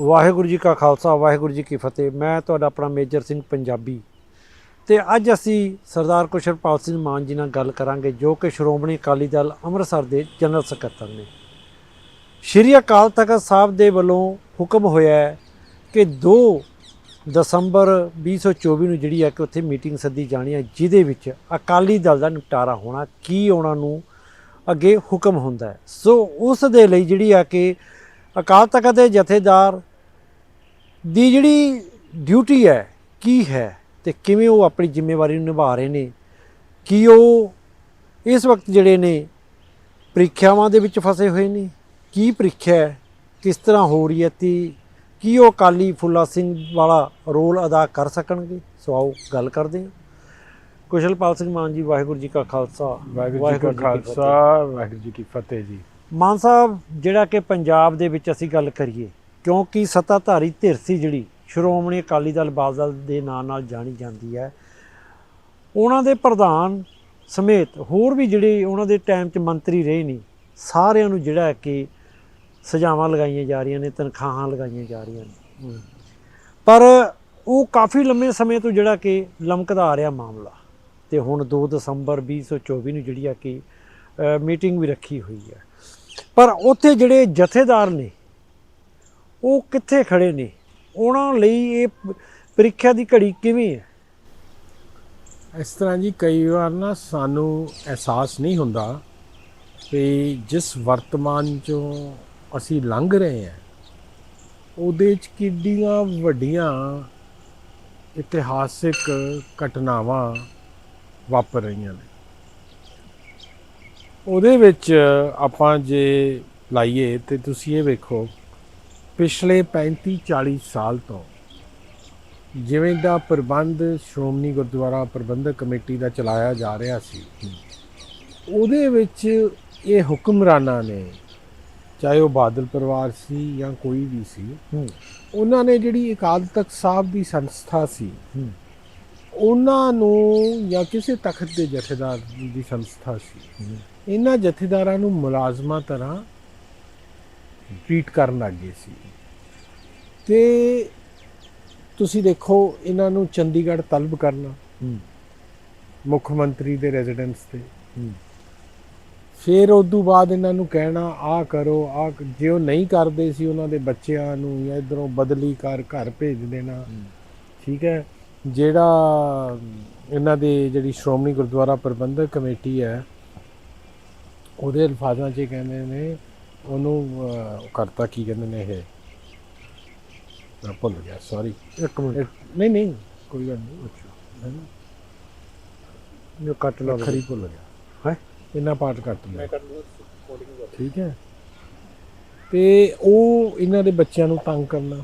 ਵਾਹਿਗੁਰੂ ਜੀ ਕਾ ਖਾਲਸਾ, ਵਾਹਿਗੁਰੂ ਜੀ ਕੀ ਫਤਿਹ। ਮੈਂ ਤੁਹਾਡਾ ਆਪਣਾ ਮੇਜਰ ਸਿੰਘ ਪੰਜਾਬੀ। ਤੇ ਅੱਜ ਅਸੀਂ ਸਰਦਾਰ ਕੁਸ਼ਲਪਾਲ ਸਿੰਘ ਮਾਨ ਜੀ ਨਾਲ ਗੱਲ ਕਰਾਂਗੇ, ਜੋ ਕਿ ਸ਼੍ਰੋਮਣੀ ਅਕਾਲੀ ਦਲ ਅੰਮ੍ਰਿਤਸਰ ਦੇ ਜਨਰਲ ਸਕੱਤਰ ਨੇ। ਸ਼੍ਰੀ ਅਕਾਲ ਤਖਤ ਸਾਹਿਬ ਦੇ ਵੱਲੋਂ ਹੁਕਮ ਹੋਇਆ ਹੈ ਕਿ 2 ਦਸੰਬਰ 2024 ਨੂੰ ਜਿਹੜੀ ਹੈ ਕਿ ਉੱਥੇ ਮੀਟਿੰਗ ਸੱਦੀ ਜਾਣੀ ਹੈ, ਜਿਹਦੇ ਵਿੱਚ ਅਕਾਲੀ ਦਲ ਦਾ ਨਿਪਟਾਰਾ ਹੋਣਾ, ਕੀ ਉਹਨਾਂ ਨੂੰ ਅੱਗੇ ਹੁਕਮ ਹੁੰਦਾ ਸੋ ਉਸ ਦੇ ਲਈ ਜਿਹੜੀ ਆ ਕਿ ਅਕਾਲ ਤਖਤ ਦੇ ਜਥੇਦਾਰ ਦੀ ਜਿਹੜੀ ਡਿਊਟੀ ਹੈ ਕੀ ਹੈ ਤੇ ਕਿਵੇਂ ਉਹ ਆਪਣੀ ਜ਼ਿੰਮੇਵਾਰੀ ਨੂੰ ਨਿਭਾ ਰਹੇ ਨੇ ਕੀ ਉਹ ਇਸ ਵਕਤ ਜਿਹੜੇ ਨੇ ਪ੍ਰੀਖਿਆਵਾਂ ਦੇ ਵਿੱਚ ਫਸੇ ਹੋਏ ਨੇ ਕੀ ਪ੍ਰੀਖਿਆ ਹੈ ਕਿਸ ਤਰ੍ਹਾਂ ਹੋ ਰਹੀ ਹੈ ਤੇ ਕੀ ਉਹ ਅਕਾਲੀ ਫੁੱਲਾ ਸਿੰਘ ਵਾਲਾ ਰੋਲ ਅਦਾ ਕਰ ਸਕਣਗੇ? ਸੋ ਆਓ ਗੱਲ ਕਰਦੇ ਹਾਂ। ਕੁਸ਼ਲਪਾਲ ਸਿੰਘ ਮਾਨ ਜੀ ਵਾਹਿਗੁਰੂ ਜੀ ਕਾ ਖਾਲਸਾ। ਵਾਹਿਗੁਰੂ ਜੀ ਕਾ। ਖਾਲਸਾ ਵਾਹਿਗੁਰੂ ਜੀ ਕੀ ਫਤਿਹ ਜੀ। ਮਾਨ ਸਾਹਿਬ ਜਿਹੜਾ ਕਿ ਪੰਜਾਬ ਦੇ ਵਿੱਚ ਅਸੀਂ ਗੱਲ ਕਰੀਏ ਕਿਉਂਕਿ ਸੱਤਾਧਾਰੀ ਧਿਰ ਸੀ ਜਿਹੜੀ ਸ਼੍ਰੋਮਣੀ ਅਕਾਲੀ ਦਲ ਬਾਦਲ ਦੇ ਨਾਂ ਨਾਲ ਜਾਣੀ ਜਾਂਦੀ ਹੈ। ਉਹਨਾਂ ਦੇ ਪ੍ਰਧਾਨ ਸਮੇਤ ਹੋਰ ਵੀ ਜਿਹੜੇ ਉਹਨਾਂ ਦੇ ਟਾਈਮ 'ਚ ਮੰਤਰੀ ਰਹੇ ਨੇ ਸਾਰਿਆਂ ਨੂੰ ਜਿਹੜਾ ਕਿ ਸਜ਼ਾਵਾਂ ਲਗਾਈਆਂ ਜਾ ਰਹੀਆਂ ਨੇ ਤਨਖਾਹਾਂ ਲਗਾਈਆਂ ਜਾ ਰਹੀਆਂ ਨੇ। ਪਰ ਉਹ ਕਾਫੀ ਲੰਮੇ ਸਮੇਂ ਤੋਂ ਜਿਹੜਾ ਕਿ ਲਮਕਦਾ ਆ ਰਿਹਾ ਮਾਮਲਾ ਤੇ ਹੁਣ 2 ਦਸੰਬਰ 2024 ਨੂੰ ਜਿਹੜੀ ਆ ਕਿ ਮੀਟਿੰਗ ਵੀ ਰੱਖੀ ਹੋਈ ਹੈ। ਪਰ ਉੱਥੇ ਜਿਹੜੇ ਜਥੇਦਾਰ ਨੇ ਉਹ ਕਿੱਥੇ ਖੜੇ ਨੇ? ਉਹਨਾਂ ਲਈ ਇਹ ਪ੍ਰੀਖਿਆ ਦੀ ਘੜੀ ਕਿਵੇਂ ਹੈ? ਇਸ ਤਰ੍ਹਾਂ ਜੀ ਕਈ ਵਾਰ ਨਾ ਸਾਨੂੰ ਅਹਿਸਾਸ ਨਹੀਂ ਹੁੰਦਾ ਕਿ ਜਿਸ ਵਰਤਮਾਨ ਚੋਂ ਅਸੀਂ ਲੰਘ ਰਹੇ ਹਾਂ, ਉਹਦੇ ਚ ਕਿੱਡੀਆਂ ਵੱਡੀਆਂ ਇਤਿਹਾਸਿਕ ਘਟਨਾਵਾਂ ਵਾਪਰ ਰਹੀਆਂ ਨੇ। ਉਹਦੇ ਵਿੱਚ ਆਪਾਂ ਜੇ ਲਾਈਏ ਤੇ ਤੁਸੀਂ ਇਹ ਵੇਖੋ ਪਿਛਲੇ 35 40 ਸਾਲ ਤੋਂ ਜਿਵੇਂ ਦਾ ਪ੍ਰਬੰਧ ਸ਼੍ਰੋਮਣੀ ਗੁਰਦੁਆਰਾ ਪ੍ਰਬੰਧਕ ਕਮੇਟੀ ਦਾ ਚਲਾਇਆ ਜਾ ਰਿਹਾ ਸੀ ਉਹਦੇ ਵਿੱਚ ਇਹ ਹੁਕਮਰਾਨਾਂ ਨੇ ਚਾਹੇ ਉਹ ਬਾਦਲ ਪਰਿਵਾਰ ਸੀ ਜਾਂ ਕੋਈ ਵੀ ਸੀ ਉਹਨਾਂ ਨੇ ਜਿਹੜੀ ਅਕਾਲ ਤਖਤ ਸਾਹਿਬ ਦੀ ਸੰਸਥਾ ਸੀ ਉਹਨਾਂ ਨੂੰ ਜਾਂ ਕਿਸੇ ਤਖਤ ਦੇ ਜਥੇਦਾਰ ਦੀ ਸੰਸਥਾ ਸੀ ਇਹਨਾਂ ਜਥੇਦਾਰਾਂ ਨੂੰ ਮੁਲਾਜ਼ਮਾਂ ਤਰ੍ਹਾਂ ਟ੍ਰੀਟ ਕਰਨ ਲੱਗੇ ਸੀ। ਤੇ ਤੁਸੀਂ ਦੇਖੋ ਇਹਨਾਂ ਨੂੰ ਚੰਡੀਗੜ੍ਹ ਤਲਬ ਕਰਨਾ। ਮੁੱਖ ਮੰਤਰੀ ਦੇ ਰੈਜ਼ੀਡੈਂਸ ਤੇ। ਫਿਰ ਉਸ ਤੋਂ ਬਾਅਦ ਇਹਨਾਂ ਨੂੰ ਕਹਿਣਾ ਆਹ ਕਰੋ ਕ- ਜੇ ਉਹ ਨਹੀਂ ਕਰਦੇ ਸੀ ਉਹਨਾਂ ਦੇ ਬੱਚਿਆਂ ਨੂੰ ਜਾਂ ਇਧਰੋਂ ਬਦਲੀ ਕਰ ਘਰ ਭੇਜ ਦੇਣਾ। ਠੀਕ ਹੈ? ਜਿਹੜਾ ਇਹਨਾਂ ਦੇ ਜਿਹੜੀ ਸ਼੍ਰੋਮਣੀ ਗੁਰਦੁਆਰਾ ਪ੍ਰਬੰਧਕ ਕਮੇਟੀ ਹੈ ਉਹਦੇ ਅਲਫਾਜ਼ਾਂ 'ਚ ਕਹਿੰਦੇ ਨੇ ਉਹਨੂੰ ਕਰਤਾ ਕੀ ਕਹਿੰਦੇ ਨੇ ਇਹ? ਮੈਂ ਭੁੱਲ ਗਿਆ ਸੌਰੀ ਇੱਕ ਮਿੰਟ। ਨਹੀਂ ਨਹੀਂ। ਕੋਈ ਗੱਲ ਨਹੀਂ ਅੱਛਾ। ਹੈ ਨਾ ਜੋ ਕੱਟ ਲਾ ਖਰੀ ਭੁੱਲ ਗਿਆ। ਹੈ? ਇੰਨਾ ਪਾਰਟ ਕੱਟ ਲਿਆ। ਠੀਕ ਹੈ। ਤੇ ਉਹ ਇਹਨਾਂ ਦੇ ਬੱਚਿਆਂ ਨੂੰ ਤੰਗ ਕਰਨਾ।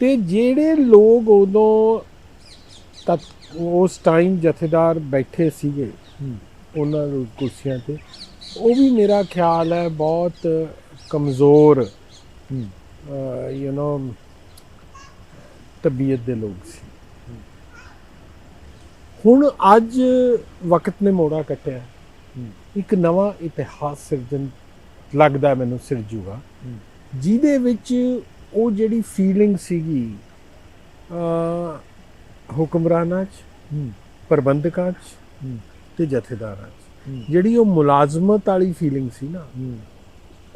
ਤੇ ਜਿਹੜੇ ਲੋਕ ਉਦੋਂ ਤੱਕ ਉਸ ਟਾਈਮ ਜਥੇਦਾਰ ਬੈਠੇ ਸੀਗੇ ਉਹਨਾਂ ਨੂੰ ਕੁਰਸੀਆਂ ਤੇ ਉਹ ਵੀ ਮੇਰਾ ਖਿਆਲ ਹੈ ਬਹੁਤ ਕਮਜ਼ੋਰ ਯੂ نو ਤਬੀਅਤ ਦੇ ਲੋਕ ਸੀ। ਹੁਣ ਅੱਜ ਵਕਤ ਨੇ ਮੋੜਾ ਕੱਟਿਆ। ਇੱਕ ਨਵਾਂ ਇਤਿਹਾਸ ਸਿਰਜਣ ਲੱਗਦਾ ਮੈਨੂੰ ਸਿਰਜੂਗਾ। ਜਿਹਦੇ ਵਿੱਚ ਉਹ ਜਿਹੜੀ ਫੀਲਿੰਗ ਸੀਗੀ ਅ ਹੁਕਮਰਾਨਾਂ 'ਚ, ਪ੍ਰਬੰਧਕਾਂ 'ਚ ਹੂੰ ਤੇ ਜਥੇਦਾਰਾਂ 'ਚ। ਜਿਹੜੀ ਉਹ ਮੁਲਾਜ਼ਮਤ ਵਾਲੀ ਫੀਲਿੰਗ ਸੀ ਨਾ,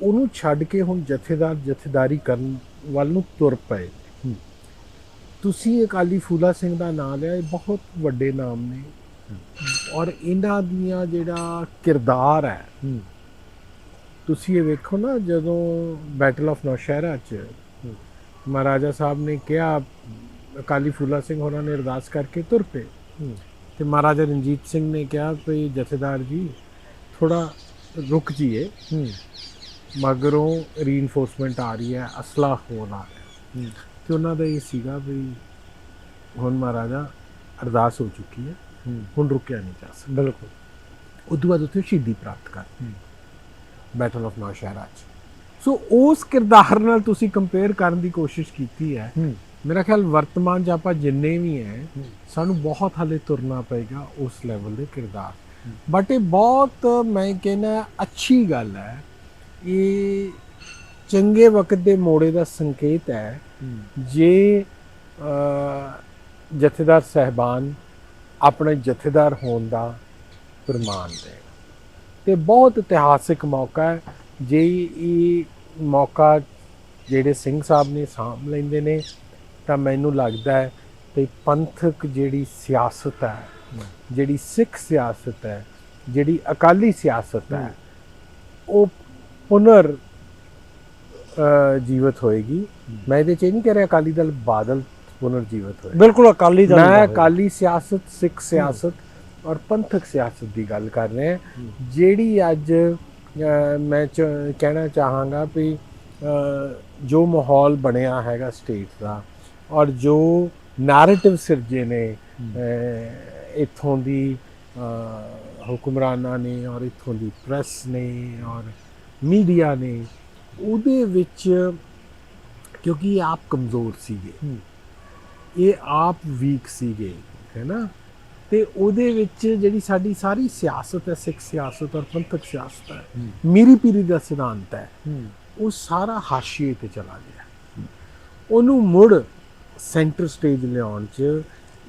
ਉਹਨੂੰ ਛੱਡ ਕੇ ਹੁਣ ਜਥੇਦਾਰ ਜਥੇਦਾਰੀ ਕਰਨ ਵੱਲ ਨੂੰ ਤੁਰ ਪਏ। ਤੁਸੀਂ ਅਕਾਲੀ ਫੂਲਾ ਸਿੰਘ ਦਾ ਨਾਮ ਲਿਆ ਇਹ ਬਹੁਤ ਵੱਡੇ ਨਾਮ ਨੇ। ਔਰ ਇਹਨਾਂ ਦੀਆਂ ਜਿਹੜਾ ਕਿਰਦਾਰ ਹੈ ਤੁਸੀਂ ਇਹ ਵੇਖੋ ਨਾ ਜਦੋਂ ਬੈਟਲ ਆਫ ਨੌਸ਼ਹਿਰਾ ਚ। ਮਹਾਰਾਜਾ ਸਾਹਿਬ ਨੇ ਕਿਹਾ ਅਕਾਲੀ ਫੂਲਾ ਸਿੰਘ ਹੋਰਾਂ ਨੇ ਅਰਦਾਸ ਕਰਕੇ ਤੁਰ ਪਏ। ਤੇ ਮਹਾਰਾਜਾ ਰਣਜੀਤ ਸਿੰਘ ਨੇ ਕਿਹਾ ਭਈ ਜਥੇਦਾਰ ਜੀ ਥੋੜਾ ਰੁਕ ਜੀਏ ਮਗਰੋਂ ਰੀਇਨਫੋਰਸਮੈਂਟ ਆ ਰਹੀ ਹੈ ਅਸਲਾ ਹੋਣ ਹੂੰ। ਤੇ ਉਹਨਾਂ ਦਾ ਇਹ ਸੀਗਾ ਵੀ ਹੁਣ ਮਹਾਰਾਜਾ ਅਰਦਾਸ ਹੋ ਚੁੱਕੀ ਹੈ। ਹੁਣ ਰੁਕਿਆ ਨਹੀਂ ਜਾ ਸਕਦਾ। ਬਿਲਕੁਲ। ਉਦੋਂ ਬਾਅਦ ਉੱਥੇ ਸ਼ਹੀਦੀ ਪ੍ਰਾਪਤ ਕਰ। ਬੈਟਲ ਆਫ ਨੌਸ਼ਹਿਰਾ ਚ ਸੋ ਉਸ ਕਿਰਦਾਰ ਨਾਲ ਤੁਸੀਂ ਕੰਪੇਅਰ ਕਰਨ ਦੀ ਕੋਸ਼ਿਸ਼ ਕੀਤੀ ਹੈ। ਮੇਰਾ ਖਿਆਲ ਵਰਤਮਾਨ 'ਚ ਆਪਾਂ ਜਿੰਨੇ ਵੀ ਹੈ ਹੂੰ। ਸਾਨੂੰ ਬਹੁਤ ਹਾਲੇ ਤੁਰਨਾ ਪਏਗਾ ਉਸ ਲੈਵਲ ਦੇ ਕਿਰਦਾਰ। ਬਟ ਇਹ ਬਹੁਤ ਮੈਂ ਕਹਿੰਦਾ ਅੱਛੀ ਗੱਲ ਹੈ। ਇਹ ਚੰਗੇ ਵਕਤ ਦੇ ਮੋੜੇ ਦਾ ਸੰਕੇਤ ਹੈ ਜੇ ਜਥੇਦਾਰ ਸਹਿਬਾਨ ਆਪਣੇ ਜਥੇਦਾਰ ਹੋਣ ਦਾ ਪ੍ਰਮਾਣ ਦੇਣ। ਤੇ ਬਹੁਤ ਇਤਿਹਾਸਿਕ ਮੌਕਾ ਹੈ, ਜੇ ਇਹ ਮੌਕਾ ਜਿਹੜੇ ਸਿੰਘ ਸਾਹਿਬ ਨੇ ਸਾਂਭ ਲੈਂਦੇ ਨੇ, ਤਾਂ ਮੈਨੂੰ ਲੱਗਦਾ ਹੈ ਕਿ ਪੰਥਕ ਜਿਹੜੀ ਸਿਆਸਤ ਹੈ, ਜਿਹੜੀ ਸਿੱਖ ਸਿਆਸਤ ਹੈ, ਜਿਹੜੀ ਅਕਾਲੀ ਸਿਆਸਤ ਹੈ, ਉਹ ਪੁਨਰ ਜੀਵਤ ਹੋਏਗੀ। ਮੈਂ ਇਹਦੇ ਚ ਇਹ ਨਹੀਂ ਕਹਿ ਰਿਹਾ ਅਕਾਲੀ ਦਲ ਬਾਦਲ ਪੁਨਰ ਜੀਵਤ ਹੋਏ। ਬਿਲਕੁਲ ਅਕਾਲੀ ਦਲ ਮੈਂ। ਅਕਾਲੀ ਸਿਆਸਤ ਸਿੱਖ ਸਿਆਸਤ ਔਰ ਪੰਥਕ ਸਿਆਸਤ ਦੀ ਗੱਲ ਕਰ ਰਿਹਾ। ਜਿਹੜੀ ਅੱਜ ਮੈਂ ਕਹਿਣਾ ਚਾਹਾਂਗਾ ਵੀ ਜੋ ਮਾਹੌਲ ਬਣਿਆ ਹੈਗਾ ਸਟੇਟ ਦਾ ਔਰ ਜੋ ਨੈਰੇਟਿਵ ਸਿਰਜੇ ਨੇ ਇੱਥੋਂ ਦੀ ਹੁਕਮਰਾਨਾਂ ਨੇ ਔਰ ਇੱਥੋਂ ਦੀ ਪ੍ਰੈਸ ਨੇ ਔਰ ਮੀਡੀਆ ਨੇ ਉਹਦੇ ਵਿੱਚ ਕਿਉਂਕਿ ਆਪ ਕਮਜ਼ੋਰ ਸੀਗੇ। ਇਹ ਆਪ ਵੀਕ ਸੀਗੇ ਹੈ ਨਾ ਤੇ ਉਹਦੇ ਵਿੱਚ ਜਿਹੜੀ ਸਾਡੀ ਸਾਰੀ ਸਿਆਸਤ ਹੈ ਸਿੱਖ ਸਿਆਸਤ ਔਰ ਪੰਥਕ ਸਿਆਸਤ ਹੈ। ਮੀਰੀ ਪੀਰੀ ਦਾ ਸਿਧਾਂਤ ਹੈ ਉਹ ਸਾਰਾ ਹਾਸ਼ੀਏ ਤੇ ਚਲਾ ਗਿਆ। ਉਹਨੂੰ ਮੁੜ ਸੈਂਟਰ ਸਟੇਜ ਲਿਆਉਣ 'ਚ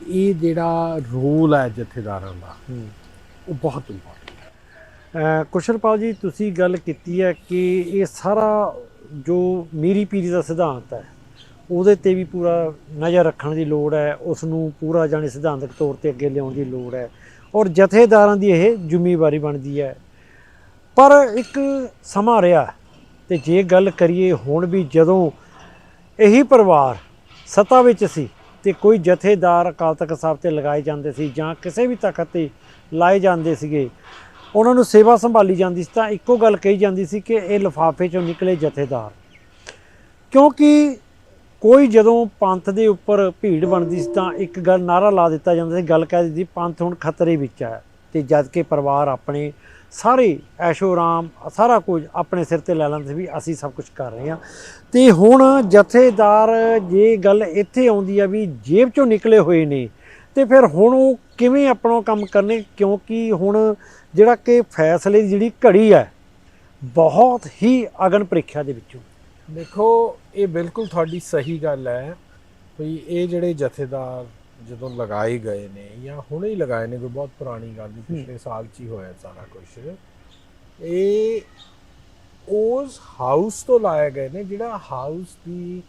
ਇਹ ਜਿਹੜਾ ਰੋਲ ਹੈ ਜਥੇਦਾਰਾਂ ਦਾ ਉਹ ਬਹੁਤ ਇੰਪੋਰਟੈਂਟ ਕੁਸ਼ਲਪਾਲ ਜੀ, ਤੁਸੀਂ ਗੱਲ ਕੀਤੀ ਹੈ ਕਿ ਇਹ ਸਾਰਾ ਜੋ ਮੀਰੀ ਪੀਰੀ ਦਾ ਸਿਧਾਂਤ ਹੈ, ਉਹਦੇ ਤੇ ਵੀ ਪੂਰਾ ਨਜ਼ਰ ਰੱਖਣ ਦੀ ਲੋੜ ਹੈ ਉਸ ਨੂੰ ਪੂਰਾ ਜਾਣੀ ਸਿਧਾਂਤਕ ਤੌਰ ਤੇ ਅੱਗੇ ਲਿਆਉਣ ਦੀ ਲੋੜ ਹੈ ਔਰ ਜਥੇਦਾਰਾਂ ਦੀ ਇਹ ਜ਼ਿੰਮੇਵਾਰੀ ਬਣਦੀ ਹੈ। ਪਰ ਇੱਕ ਸਮਾਂ ਰਿਹਾ ਤੇ ਜੇ ਗੱਲ ਕਰੀਏ ਹੁਣ ਵੀ ਜਦੋਂ ਇਹੀ ਪਰਿਵਾਰ ਸੱਤਾ ਵਿੱਚ ਸੀ ਤੇ ਕੋਈ ਜਥੇਦਾਰ ਅਕਾਲ ਤਖਤ ਸਾਹਿਬ ਤੇ ਲਗਾਏ ਜਾਂਦੇ ਸੀ ਜਾਂ ਕਿਸੇ ਵੀ ਤਖਤ ਤੇ ਲਾਏ ਜਾਂਦੇ ਸੀਗੇ ਉਹਨਾਂ ਨੂੰ ਸੇਵਾ ਸੰਭਾਲੀ ਜਾਂਦੀ ਸੀ ਤਾਂ ਇੱਕੋ ਗੱਲ ਕਹੀ ਜਾਂਦੀ ਸੀ ਕਿ ਇਹ ਲਿਫਾਫੇ ਚੋਂ ਨਿਕਲੇ ਜਥੇਦਾਰ। ਕਿਉਂਕਿ ਕੋਈ ਜਦੋਂ ਪੰਥ ਦੇ ਉੱਪਰ ਭੀੜ ਬਣਦੀ ਸੀ ਤਾਂ ਇੱਕ ਗੱਲ ਨਾਰਾ ਲਾ ਦਿੱਤਾ ਜਾਂਦਾ ਸੀ, ਗੱਲ ਕਹਿ ਦਿੱਤੀ, ਪੰਥ ਹੁਣ ਖਤਰੇ ਵਿੱਚ ਹੈ ਤੇ ਜਦ ਕਿ ਪਰਿਵਾਰ ਆਪਣੇ ਸਾਰੇ ਐਸ਼ੋ ਆਰਾਮ ਸਾਰਾ ਕੁਝ ਆਪਣੇ ਸਿਰ ਤੇ ਲੈ ਲੈਂਦੇ ਸੀ ਵੀ ਅਸੀਂ ਸਭ ਕੁਝ ਕਰ ਰਹੇ ਹਾਂ। ਤੇ ਹੁਣ ਜਥੇਦਾਰ ਜੇ ਗੱਲ ਇੱਥੇ ਆਉਂਦੀ ਆ ਵੀ ਜੇਬ ਚੋਂ ਨਿਕਲੇ ਹੋਏ ਨੇ, ਤੇ ਫਿਰ ਹੁਣ ਉਹ ਕਿਵੇਂ ਆਪਣਾ ਕੰਮ ਕਰਨੇ? ਕਿਉਂਕਿ ਹੁਣ ਜਿਹੜਾ ਕਿ ਫੈਸਲੇ ਦੀ ਜਿਹੜੀ ਘੜੀ ਹੈ ਬਹੁਤ ਹੀ ਅਗਨ ਪ੍ਰੀਖਿਆ ਦੇ ਵਿੱਚੋਂ। ਦੇਖੋ ਇਹ ਬਿਲਕੁਲ ਤੁਹਾਡੀ ਸਹੀ ਗੱਲ ਹੈ ਵੀ ਇਹ ਜਿਹੜੇ ਜਥੇਦਾਰ ਜਦੋਂ ਲਗਾਏ ਗਏ ਨੇ ਜਾਂ ਹੁਣੇ ਹੀ ਲਗਾਏ ਨੇ ਕੋਈ ਬਹੁਤ ਪੁਰਾਣੀ ਗੱਲ ਨਹੀਂ ਪਿਛਲੇ ਸਾਲ 'ਚ ਹੀ ਹੋਇਆ ਸਾਰਾ ਕੁਝ ਇਹ ਉਸ ਹਾਊਸ ਤੋਂ ਲਾਏ ਗਏ ਨੇ ਜਿਹੜਾ ਹਾਊਸ ਦੀ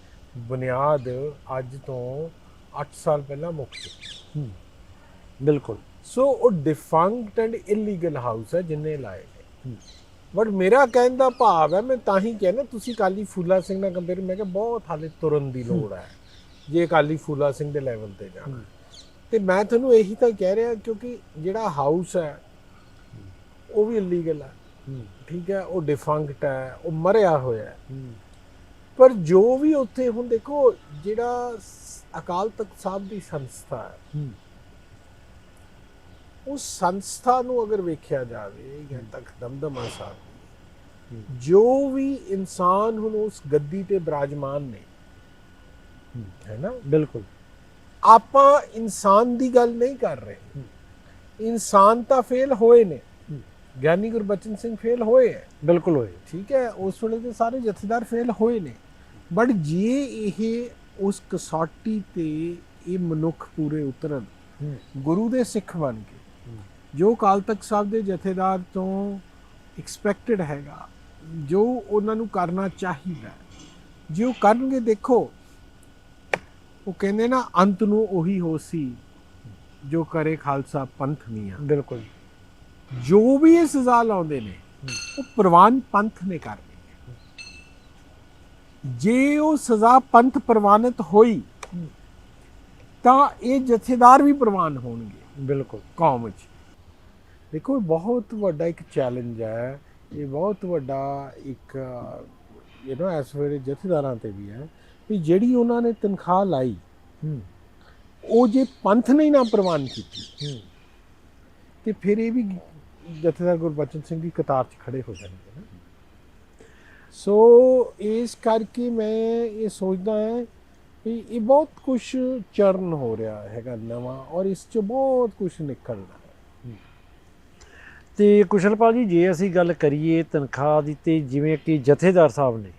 ਬੁਨਿਆਦ ਅੱਜ ਤੋਂ 8 ਸਾਲ ਪਹਿਲਾਂ ਮੁੱਕ ਚੁੱਕੀ ਬਿਲਕੁਲ। ਸੋ ਉਹ ਡਿਫੰਕਟ ਐਂਡ ਇਲੀਗਲ ਹਾਊਸ ਹੈ ਜਿੰਨੇ ਲਾਏ ਨੇ। ਬਟ ਮੇਰਾ ਕਹਿਣ ਦਾ ਭਾਵ ਹੈ, ਮੈਂ ਤਾਂ ਹੀ ਕਹਿੰਦਾ ਤੁਸੀਂ ਕਾਲੀ ਫੂਲਾ ਸਿੰਘ ਨਾਲ ਕੰਪੇਅਰ ਮੈਂ ਕਿਹਾ ਬਹੁਤ ਹਾਲੇ ਤੁਰਨ ਦੀ ਲੋੜ ਹੈ, ਜੇ ਕਾਲੀ ਫੂਲਾ ਸਿੰਘ ਦੇ ਲੈਵਲ ਤੇ ਜਾਣਾ। ਤੇ ਮੈਂ ਤੁਹਾਨੂੰ ਇਹੀ ਤਾਂ ਕਹਿ ਰਿਹਾ, ਕਿਉਂਕਿ ਜਿਹੜਾ ਹਾਊਸ ਹੈ, ਉਹ ਵੀ ਇਲੀਗਲ ਹੈ। ਠੀਕ ਹੈ, ਉਹ ਡਿਫੰਕਟ ਹੈ, ਉਹ ਮਰਿਆ ਹੋਇਆ ਹੈ। ਪਰ ਜੋ ਵੀ ਉੱਥੇ ਹੁਣ ਦੇਖੋ, ਜਿਹੜਾ ਅਕਾਲ ਤਖਤ ਸਾਹਿਬ ਦੀ ਸੰਸਥਾ ਹੈ ਉਸ ਸੰਸਥਾ ਨੂੰ ਅਗਰ ਵੇਖਿਆ ਜਾਵੇ ਜਾਂ ਤੱਕ ਦਮਦਮਾ ਸਾਹਿਬ ਜੋ ਵੀ ਇਨਸਾਨ ਹੁਣ ਉਸ ਗੱਦੀ ਤੇ ਬਿਰਾਜਮਾਨ ਨੇ ਹੈ। ਨਾ? ਬਿਲਕੁਲ। ਆਪਾਂ ਇਨਸਾਨ ਦੀ ਗੱਲ ਨਹੀਂ ਕਰ ਰਹੇ। ਇਨਸਾਨ ਤਾਂ ਫੇਲ ਹੋਏ ਨੇ। ਗਿਆਨੀ ਗੁਰਬਚਨ ਸਿੰਘ ਫੇਲ ਹੋਏ ਹੈ। ਬਿਲਕੁਲ ਹੋਏ। ਠੀਕ ਹੈ ਉਸ ਵੇਲੇ ਦੇ ਸਾਰੇ ਜਥੇਦਾਰ ਫੇਲ ਹੋਏ ਨੇ। ਬਟ ਜੇ ਇਹ ਉਸ ਕਸੌਟੀ ਤੇ ਇਹ ਮਨੁੱਖ ਪੂਰੇ ਉਤਰਨ ਗੁਰੂ ਦੇ ਸਿੱਖ ਬਣ ਕੇ ਜੋ ਕਾਲ ਤਖਤ ਸਾਹਿਬ ਦੇ ਜਥੇਦਾਰ ਤੋਂ ਐਕਸਪੈਕਟਡ ਹੈਗਾ ਜੋ ਉਹਨਾਂ ਨੂੰ ਕਰਨਾ ਚਾਹੀਦਾ ਹੈ। ਜੇ ਉਹ ਕਰਨਗੇ ਦੇਖੋ ਉਹ ਕਹਿੰਦੇ ਨਾ ਅੰਤ ਨੂੰ ਉਹੀ ਹੋਸੀ ਜੋ ਕਰੇ ਖਾਲਸਾ ਪੰਥ ਮੀਆਂ ਬਿਲਕੁਲ। ਜੋ ਵੀ ਇਹ ਸਜ਼ਾ ਲਾਉਂਦੇ ਨੇ ਉਹ ਪ੍ਰਵਾਨ ਪੰਥ ਨੇ ਕਰਨੀ ਹੈ ਜੇ ਉਹ ਸਜ਼ਾ ਪੰਥ ਪ੍ਰਵਾਨਿਤ ਹੋਈ ਤਾਂ ਇਹ ਜਥੇਦਾਰ ਵੀ ਪ੍ਰਵਾਨ ਹੋਣਗੇ। ਬਿਲਕੁਲ। ਕੌਮ ਵਿੱਚ। ਦੇਖੋ ਬਹੁਤ ਵੱਡਾ ਇੱਕ ਚੈਲੰਜ ਹੈ। ਇਹ ਬਹੁਤ ਵੱਡਾ ਇੱਕ ਯੂ نو ਐਸ ਵੇਲੇ ਜਥੇਦਾਰਾਂ ਤੇ ਵੀ ਹੈ ਵੀ ਜਿਹੜੀ ਉਹਨਾਂ ਨੇ ਤਨਖਾਹ ਲਾਈ ਉਹ ਜੇ ਪੰਥ ਨੇ ਨਾ ਪ੍ਰਵਾਨ ਕੀਤੀ ਤੇ ਫਿਰ ਇਹ ਵੀ ਜਥੇਦਾਰ ਗੁਰਬਚਨ ਸਿੰਘ ਦੀ ਕਤਾਰ 'ਚ ਖੜੇ ਹੋ ਜਾਣਗੇ ਨਾ। ਸੋ ਇਸ ਕਰਕੇ ਮੈਂ ਇਹ ਸੋਚਦਾ ਹਾਂ ਵੀ ਇਹ ਬਹੁਤ ਕੁਝ ਚਰਨ ਹੋ ਰਿਹਾ ਹੈਗਾ ਨਵਾਂ ਔਰ ਇਸ 'ਚ ਬਹੁਤ ਕੁਝ ਨਿਕਲਣਾ ਤੇ ਕੁਸ਼ਲਪਾਲ ਜੀ, ਜੇ ਅਸੀਂ ਗੱਲ ਕਰੀਏ ਤਨਖਾਹ ਦੀ ਤੇ ਜਿਵੇਂ ਕਿ ਜਥੇਦਾਰ ਸਾਹਿਬ ਨੇ,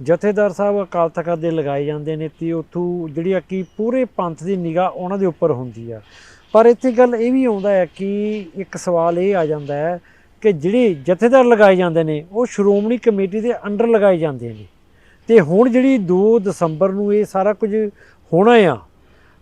ਜਥੇਦਾਰ ਸਾਹਿਬ ਅਕਾਲ ਤਖਤ ਦੇ ਲਗਾਏ ਜਾਂਦੇ ਨੇ ਤੇ ਉੱਥੋਂ ਜਿਹੜੀ ਆ ਕਿ ਪੂਰੇ ਪੰਥ ਦੀ ਨਿਗਾਹ ਉਹਨਾਂ ਦੇ ਉੱਪਰ ਹੁੰਦੀ ਆ। ਪਰ ਇੱਥੇ ਗੱਲ ਇਹ ਵੀ ਆਉਂਦਾ ਹੈ ਕਿ ਇੱਕ ਸਵਾਲ ਇਹ ਆ ਜਾਂਦਾ ਹੈ ਕਿ ਜਿਹੜੇ ਜਥੇਦਾਰ ਲਗਾਏ ਜਾਂਦੇ ਨੇ, ਉਹ ਸ਼੍ਰੋਮਣੀ ਕਮੇਟੀ ਦੇ ਅੰਡਰ ਲਗਾਏ ਜਾਂਦੇ ਨੇ। ਤੇ ਹੁਣ ਜਿਹੜੀ 2 ਦਸੰਬਰ ਨੂੰ ਇਹ ਸਾਰਾ ਕੁਝ ਹੋਣਾ ਆ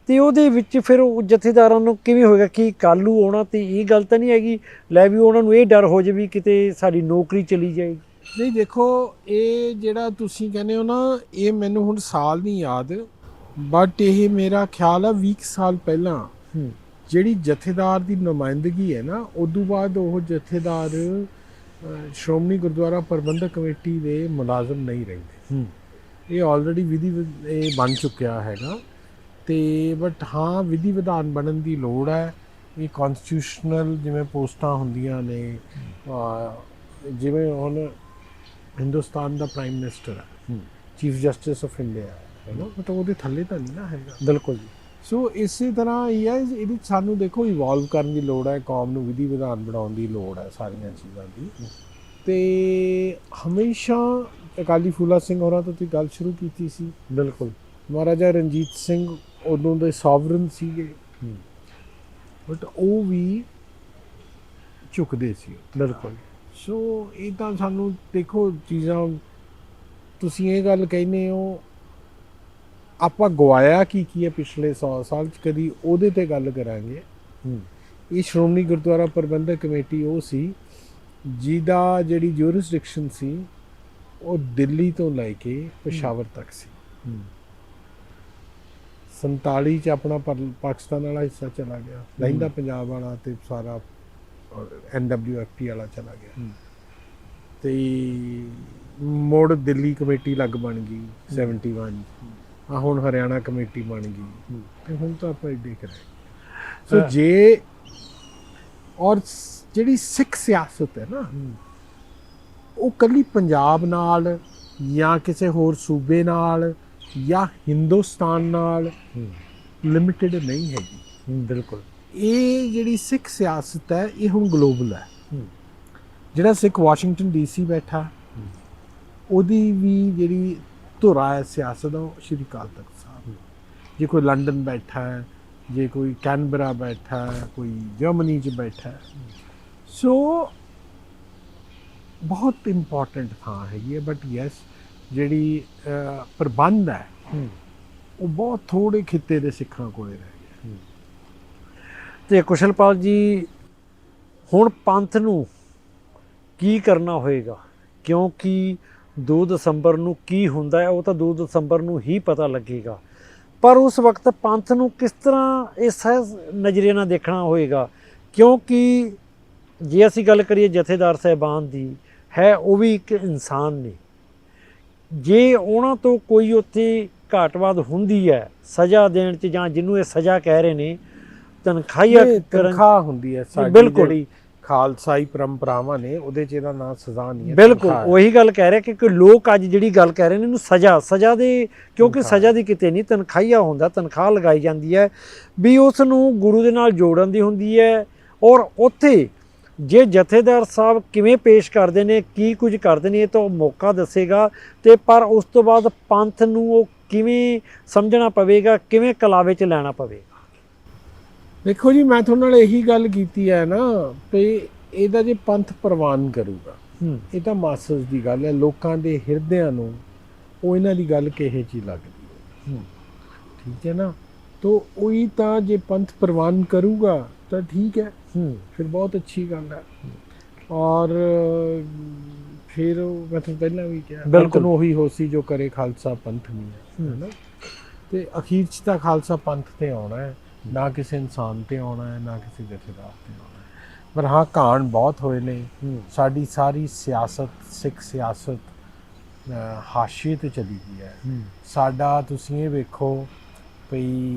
ਤੇ ਉਹਦੇ ਵਿੱਚ ਫਿਰ ਉਹ ਜਥੇਦਾਰਾਂ ਨੂੰ ਕਿਵੇਂ ਹੋਏਗਾ ਕਿ ਕੱਲੂ ਆਉਣਾ ਤੇ ਇਹ ਗੱਲ ਤਾਂ ਨਹੀਂ ਹੈਗੀ। ਲੈ ਵੀ ਉਹਨਾਂ ਨੂੰ ਇਹ ਡਰ ਹੋ ਜਾਵੇ ਕਿਤੇ ਸਾਡੀ ਨੌਕਰੀ ਚਲੀ ਜਾਏਗੀ ਨਹੀਂ ਦੇਖੋ ਇਹ ਜਿਹੜਾ ਤੁਸੀਂ ਕਹਿੰਦੇ ਹੋ ਨਾ ਇਹ ਮੈਨੂੰ ਹੁਣ ਸਾਲ ਨਹੀਂ ਯਾਦ ਬਟ ਇਹ ਮੇਰਾ ਖਿਆਲ ਆ 20 ਕੁ ਸਾਲ ਪਹਿਲਾਂ ਜਿਹੜੀ ਜਥੇਦਾਰ ਦੀ ਨੁਮਾਇੰਦਗੀ ਹੈ ਨਾ ਉਦੋਂ ਬਾਅਦ ਉਹ ਜਥੇਦਾਰ ਸ਼੍ਰੋਮਣੀ ਗੁਰਦੁਆਰਾ ਪ੍ਰਬੰਧਕ ਕਮੇਟੀ ਦੇ ਮੁਲਾਜ਼ਮ ਨਹੀਂ ਰਹਿੰਦੇ। ਇਹ ਆਲਰੇਡੀ ਵਿਧੀ ਵਿ- ਇਹ ਬਣ ਚੁੱਕਿਆ ਹੈਗਾ। ਤੇ ਬਟ ਹਾਂ ਵਿਧੀ ਵਿਧਾਨ ਬਣਨ ਦੀ ਲੋੜ ਹੈ। ਇਹ ਕਨਸਟੀਟਿਊਸ਼ਨਲ ਜਿਵੇਂ ਪੋਸਟਾਂ ਹੁੰਦੀਆਂ ਨੇ ਜਿਵੇਂ ਹੁਣ ਹਿੰਦੁਸਤਾਨ ਦਾ ਪ੍ਰਾਈਮ ਮਿਨਿਸਟਰ ਹੈ। ਚੀਫ ਜਸਟਿਸ ਆਫ ਇੰਡੀਆ ਹੈ ਨਾ ਬਟ ਉਹਦੇ ਥੱਲੇ ਤਾਂ ਨਹੀਂ ਨਾ ਹੈਗਾ। ਬਿਲਕੁਲ ਜੀ। ਸੋ ਇਸੇ ਤਰ੍ਹਾਂ ਹੀ ਹੈ ਇਹਦੇ ਸਾਨੂੰ ਦੇਖੋ ਇਵੋਲਵ ਕਰਨ ਦੀ ਲੋੜ ਹੈ ਕੌਮ ਨੂੰ ਵਿਧੀ ਵਿਧਾਨ ਬਣਾਉਣ ਦੀ ਲੋੜ ਹੈ ਸਾਰੀਆਂ ਚੀਜ਼ਾਂ ਦੀ। ਤੇ ਹਮੇਸ਼ਾ ਅਕਾਲੀ ਫੂਲਾ ਸਿੰਘ ਹੋਰਾਂ ਤੋਂ ਤੁਸੀਂ ਗੱਲ ਸ਼ੁਰੂ ਕੀਤੀ ਸੀ। ਬਿਲਕੁਲ। ਮਹਾਰਾਜਾ ਰਣਜੀਤ ਸਿੰਘ ਉਦੋਂ ਦੇ ਸੋਵਰਨ ਸੀਗੇ। ਬਟ ਉਹ ਵੀ ਝੁਕਦੇ ਸੀ ਬਿਲਕੁਲ। ਸੋ ਇਹ ਤਾਂ ਸਾਨੂੰ ਦੇਖੋ ਚੀਜ਼ਾਂ ਤੁਸੀਂ ਇਹ ਗੱਲ ਕਹਿੰਦੇ ਹੋ ਆਪਾਂ ਗਵਾਇਆ ਕੀ ਕੀ ਹੈ ਪਿਛਲੇ 100 ਸਾਲ ਚ ਕਦੀ ਉਹਦੇ ਤੇ ਗੱਲ ਕਰਾਂਗੇ। ਇਹ ਸ਼੍ਰੋਮਣੀ ਗੁਰਦੁਆਰਾ ਪ੍ਰਬੰਧਕ ਕਮੇਟੀ ਉਹ ਸੀ ਜਿਹਦਾ ਜਿਹੜੀ ਜੂਰਿਸਡਿਕਸ਼ਨ ਸੀ ਉਹ ਦਿੱਲੀ ਤੋਂ ਲੈ ਕੇ ਪਸ਼ਾਵਰ ਤੱਕ ਸੀ। 47 ਚ ਆਪਣਾ ਪਰ- ਪਾਕਿਸਤਾਨ ਵਾਲਾ ਹਿੱਸਾ ਚਲਾ ਗਿਆ ਲਹਿੰਦਾ ਪੰਜਾਬ ਵਾਲਾ ਤੇ ਸਾਰਾ ਐਨਡਬਲਯੂਐਫਪੀ ਵਾਲਾ ਚਲਾ ਗਿਆ। ਤੇ ਮੋੜ ਦਿੱਲੀ ਕਮੇਟੀ ਲੱਗ ਬਣ ਗਈ 71 ਆ ਹੁਣ ਹਰਿਆਣਾ ਕਮੇਟੀ ਬਣ ਗਈ। ਤੇ ਹੁਣ ਤਾਂ ਆਪਾਂ ਏਡੇ ਕਰ ਸੋ ਹਾਂ। ਜੇ ਔਰ ਸ- ਜਿਹੜੀ ਸਿੱਖ ਸਿਆਸਤ ਹੈ ਨਾ ਉਹ ਕੱਲੀ ਪੰਜਾਬ ਨਾਲ ਜਾਂ ਕਿਸੇ ਹੋਰ ਸੂਬੇ ਨਾਲ ਜਾਂ ਹਿੰਦੁਸਤਾਨ ਨਾਲ ਲਿਮਿਟਿਡ ਨਹੀਂ ਹੈਗੀ। ਬਿਲਕੁਲ। ਇਹ ਜਿਹੜੀ ਸਿੱਖ ਸਿਆਸਤ ਹੈ ਇਹ ਹੁਣ ਗਲੋਬਲ ਹੈ। ਜਿਹੜਾ ਸਿੱਖ ਵਾਸ਼ਿੰਗਟਨ ਡੀਸੀ ਬੈਠਾ। ਉਹਦੀ ਵੀ ਜਿਹੜੀ ਧੁਰਾ ਹੈ ਸਿਆਸਤ ਦਾ ਉਹ ਸ਼੍ਰੀ ਅਕਾਲ ਤਖਤ ਸਾਹਿਬ ਜੇ ਕੋਈ ਲੰਡਨ ਬੈਠਾ ਹੈ ਜੇ ਕੋਈ ਕੈਨਬਰਾ ਬੈਠਾ ਹੈ ਕੋਈ ਜਰਮਨੀ 'ਚ ਬੈਠਾ ਹੈ। ਸੋ ਬਹੁਤ ਇੰਪੋਰਟੈਂਟ ਥਾਂ ਹੈ ਬਟ ਯੈਸ ਜਿਹੜੀ ਪ੍ਰਬੰਧ ਹੈ ਹੂੰ। ਉਹ ਬਹੁਤ ਥੋੜੇ ਖਿੱਤੇ ਦੇ ਸਿੱਖਾਂ ਕੋਲੇ ਰਹਿ ਗਿਆ। ਤੇ ਕੁਸ਼ਲਪਾਲ ਜੀ ਹੁਣ ਪੰਥ ਨੂੰ ਕੀ ਕਰਨਾ ਹੋਏਗਾ? ਕਿਉਂਕਿ 2 ਦਸੰਬਰ ਨੂੰ ਕੀ ਹੁੰਦਾ ਹੈ ਉਹ ਤਾਂ 2 ਦਸੰਬਰ ਨੂੰ ਹੀ ਪਤਾ ਲੱਗੇਗਾ। ਪਰ ਉਸ ਵਕਤ ਪੰਥ ਨੂੰ ਕਿਸ ਤਰ੍ਹਾਂ ਇਸ ਨਜ਼ਰੀਏ ਨਾਲ ਦੇਖਣਾ ਹੋਏਗਾ? ਕਿਉਂਕਿ ਜੇ ਅਸੀਂ ਗੱਲ ਕਰੀਏ ਜਥੇਦਾਰ ਸਹਿਬਾਨ ਦੀ ਹੈ ਉਹ ਵੀ ਇੱਕ ਇਨਸਾਨ ਨੇ। ਜੇ ਉਹਨਾਂ ਤੋਂ ਕੋਈ ਉੱਥੇ ਘਾਟਵਾਦ ਹੁੰਦੀ ਹੈ ਸਜ਼ਾ ਦੇਣ ਚ ਜਾਂ ਜਿਹਨੂੰ ਇਹ ਸਜ਼ਾ ਕਹਿ ਰਹੇ ਨੇ ਤਨਖਾਹੀਆ ਤਨਖਾਹ ਹੁੰਦੀ ਹੈ ਸਾਡੀ ਬਿਲਕੁਲ। ਖਾਲਸਾਈ ਪਰੰਪਰਾਵਾਂ ਨੇ ਉਹਦੇ 'ਚ ਇਹਦਾ ਨਾਂ ਸਜ਼ਾ ਨਹੀਂ ਹੈ ਬਿਲਕੁਲ। ਉਹੀ ਗੱਲ ਕਹਿ ਰਿਹਾ ਕਿ ਲੋਕ ਅੱਜ ਜਿਹੜੀ ਗੱਲ ਕਹਿ ਰਹੇ ਨੇ ਇਹਨੂੰ ਸਜ਼ਾ ਸਜ਼ਾ ਦੇ ਕਿਉਂਕਿ। ਸਜ਼ਾ ਦੀ ਕਿਤੇ ਨਹੀਂ ਤਨਖਾਹੀਆ ਹੁੰਦਾ ਤਨਖਾਹ ਲਗਾਈ ਜਾਂਦੀ ਹੈ ਵੀ ਉਸ ਨੂੰ ਗੁਰੂ ਦੇ ਨਾਲ ਜੋੜਨ ਦੀ ਹੁੰਦੀ ਹੈ ਔਰ ਉੱਥੇ ਜੇ ਜਥੇਦਾਰ ਸਾਹਿਬ ਕਿਵੇਂ ਪੇਸ਼ ਕਰਦੇ ਨੇ ਕੀ ਕੁਝ ਕਰਦੇ ਨੇ ਇਹ ਤਾਂ ਮੌਕਾ ਦੱਸੇਗਾ। ਤੇ ਪਰ ਉਸ ਤੋਂ ਬਾਅਦ ਪੰਥ ਨੂੰ ਉਹ ਕਿਵੇਂ ਸਮਝਣਾ ਪਵੇਗਾ ਕਿਵੇਂ ਕਲਾਵੇ 'ਚ ਲੈਣਾ ਪਵੇਗਾ? ਦੇਖੋ ਜੀ ਮੈਂ ਤੁਹਾਡੇ ਨਾਲ ਇਹੀ ਗੱਲ ਕੀਤੀ ਹੈ ਨਾ ਤੇ ਇਹਦਾ ਜੇ ਪੰਥ ਪ੍ਰਵਾਨ ਕਰੂਗਾ ਇਹ ਤਾਂ ਮਾਸਸ ਦੀ ਗੱਲ ਹੈ। ਲੋਕਾਂ ਦੇ ਹਿਰਦਿਆਂ ਨੂੰ ਉਹ ਇਹਨਾਂ ਦੀ ਗੱਲ ਕਿਹੇ ਜੀ ਲੱਗਦੀ ਹੂੰ। ਠੀਕ ਹੈ ਨਾ? ਤੋ ਉਹੀ ਤਾਂ ਜੇ ਪੰਥ ਪ੍ਰਵਾਨ ਕਰੂਗਾ ਤਾਂ ਠੀਕ ਹੈ। ਫਿਰ ਬਹੁਤ ਅੱਛੀ ਗੱਲ ਹੈ। ਔਰ ਫਿਰ ਉਹ ਮੈਂ ਤੁਹਾਨੂੰ ਪਹਿਲਾਂ ਵੀ ਕਿਹਾ ਬਿਲਕੁਲ। ਉਹੀ ਹੋਸੀ ਜੋ ਕਰੇ ਖਾਲਸਾ ਪੰਥ ਨਹੀਂ ਹੈ। ਨਾ ਤੇ ਅਖੀਰ ਚ ਤਾਂ ਖਾਲਸਾ ਪੰਥ ਤੇ ਆਉਣਾ ਹੈ ਨਾ ਕਿਸੇ ਇਨਸਾਨ ਤੇ ਆਉਣਾ ਹੈ ਨਾ ਕਿਸੇ ਜਥੇਦਾਰ ਤੇ ਆਉਣਾ ਹੈ। ਪਰ ਹਾਂ ਕਾਂਡ ਬਹੁਤ ਹੋਏ ਨੇ। ਸਾਡੀ ਸਾਰੀ ਸਿਆਸਤ ਸਿੱਖ ਸਿਆਸਤ ਹਾਸ਼ੀਏ ਤੇ ਚਲੀ ਗਈ ਹੈ। ਹੂੰ। ਸਾਡਾ ਤੁਸੀਂ ਇਹ ਵੇਖੋ ਭਈ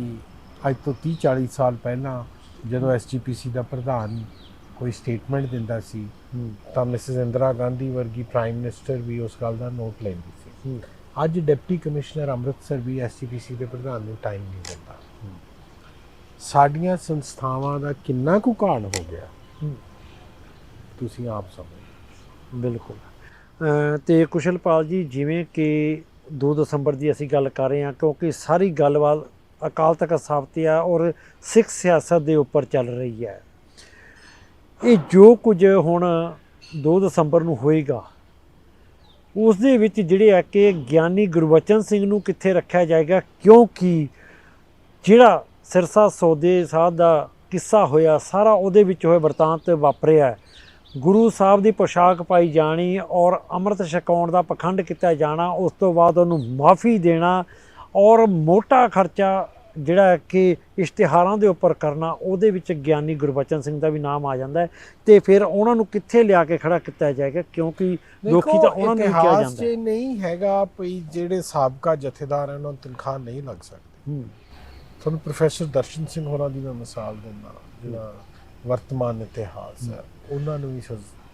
ਅੱਜ ਤੋਂ 30 40 ਸਾਲ ਪਹਿਲਾਂ ਜਦੋਂ ਐਸਜੀਪੀਸੀ ਦਾ ਪ੍ਰਧਾਨ ਕੋਈ ਸਟੇਟਮੈਂਟ ਦਿੰਦਾ ਸੀ ਤਾਂ ਮਿਸਿਸ ਇੰਦਰਾ ਗਾਂਧੀ ਵਰਗੀ ਪ੍ਰਾਈਮ ਮਿਨਿਸਟਰ ਵੀ ਉਸ ਗੱਲ ਦਾ ਨੋਟ ਲੈਂਦੀ ਸੀ। ਅੱਜ ਡਿਪਟੀ ਕਮਿਸ਼ਨਰ ਅੰਮ੍ਰਿਤਸਰ ਵੀ ਐਸਜੀਪੀਸੀ ਦੇ ਪ੍ਰਧਾਨ ਨੂੰ ਟਾਈਮ ਨਹੀਂ ਦਿੰਦਾ। ਸਾਡੀਆਂ ਸੰਸਥਾਵਾਂ ਦਾ ਕਿੰਨਾ ਕੁ ਘਾਣ ਹੋ ਗਿਆ ਤੁਸੀਂ ਆਪ ਸਮਝੋ। ਬਿਲਕੁਲ। ਤੇ ਕੁਸ਼ਲਪਾਲ ਜੀ ਜਿਵੇਂ ਕਿ 2 ਦਸੰਬਰ ਦੀ ਅਸੀਂ ਗੱਲ ਕਰ ਰਹੇ ਹਾਂ ਕਿਉਂਕਿ ਸਾਰੀ ਗੱਲਬਾਤ ਅਕਾਲ ਤਖਤ ਸਾਹਿਬ ਤੇ ਆ ਔਰ ਸਿੱਖ ਸਿਆਸਤ ਦੇ ਉੱਪਰ ਚੱਲ ਰਹੀ ਹੈ। ਇਹ ਜੋ ਕੁਝ ਹੁਣ 2 ਦਸੰਬਰ ਨੂੰ ਹੋਏਗਾ ਉਸ ਦੇ ਵਿੱਚ ਜਿਹੜੇ ਆ ਕਿ ਗਿਆਨੀ ਗੁਰਬਚਨ ਸਿੰਘ ਨੂੰ ਕਿੱਥੇ ਰੱਖਿਆ ਜਾਏਗਾ, ਕਿਉਂਕਿ ਜਿਹੜਾ ਸਿਰਸਾ ਸੌਦੇ ਸਾਹਿਬ ਦਾ ਕਿੱਸਾ ਹੋਇਆ, ਸਾਰਾ ਉਹਦੇ ਵਿੱਚ ਹੋਏ ਵਰਤਾਂਤ ਵਾਪਰਿਆ। ਗੁਰੂ ਸਾਹਿਬ ਦੀ ਪੋਸ਼ਾਕ ਪਾਈ ਜਾਣੀ ਔਰ ਅੰਮ੍ਰਿਤ ਛਕਾਉਣ ਦਾ ਪਖੰਡ ਕੀਤਾ ਜਾਣਾ, ਉਸ ਤੋਂ ਬਾਅਦ ਉਹਨੂੰ ਮਾਫੀ ਦੇਣਾ ਔਰ ਮੋਟਾ ਖਰਚਾ ਜਿਹੜਾ ਕਿ ਇਸ਼ਤਿਹਾਰਾਂ ਦੇ ਉੱਪਰ ਕਰਨਾ ਉਹਦੇ ਵਿੱਚ ਗਿਆਨੀ ਗੁਰਬਚਨ ਸਿੰਘ ਦਾ ਵੀ ਨਾਮ ਆ ਜਾਂਦਾ ਹੈ ਤੇ ਫਿਰ ਉਹਨਾਂ ਨੂੰ ਕਿੱਥੇ ਲਿਆ ਕੇ ਖੜਾ ਕੀਤਾ ਜਾਏਗਾ? ਕਿਉਂਕਿ ਲੋਕੀ ਤਾਂ ਉਹਨਾਂ ਨੂੰ ਕਿਹਾ ਜਾਂਦਾ ਹੈ। ਨਹੀਂ ਹੈਗਾ ਭਈ ਜਿਹੜੇ ਸਾਬਕਾ ਜਥੇਦਾਰ ਹਨ ਉਹਨਾਂ ਨੂੰ ਤਨਖਾਹ ਨਹੀਂ ਲੱਗ ਸਕਦੀ। ਹੂੰ। ਤੁਹਾਨੂੰ ਪ੍ਰੋਫੈਸਰ ਦਰਸ਼ਨ ਸਿੰਘ ਹੋਰਾਂ ਦੀ ਮੈਂ ਮਿਸਾਲ ਦਿੰਦਾ ਜਿਹੜਾ ਵਰਤਮਾਨ ਇਤਿਹਾਸ ਹੈ ਉਹਨਾਂ ਨੂੰ ਵੀ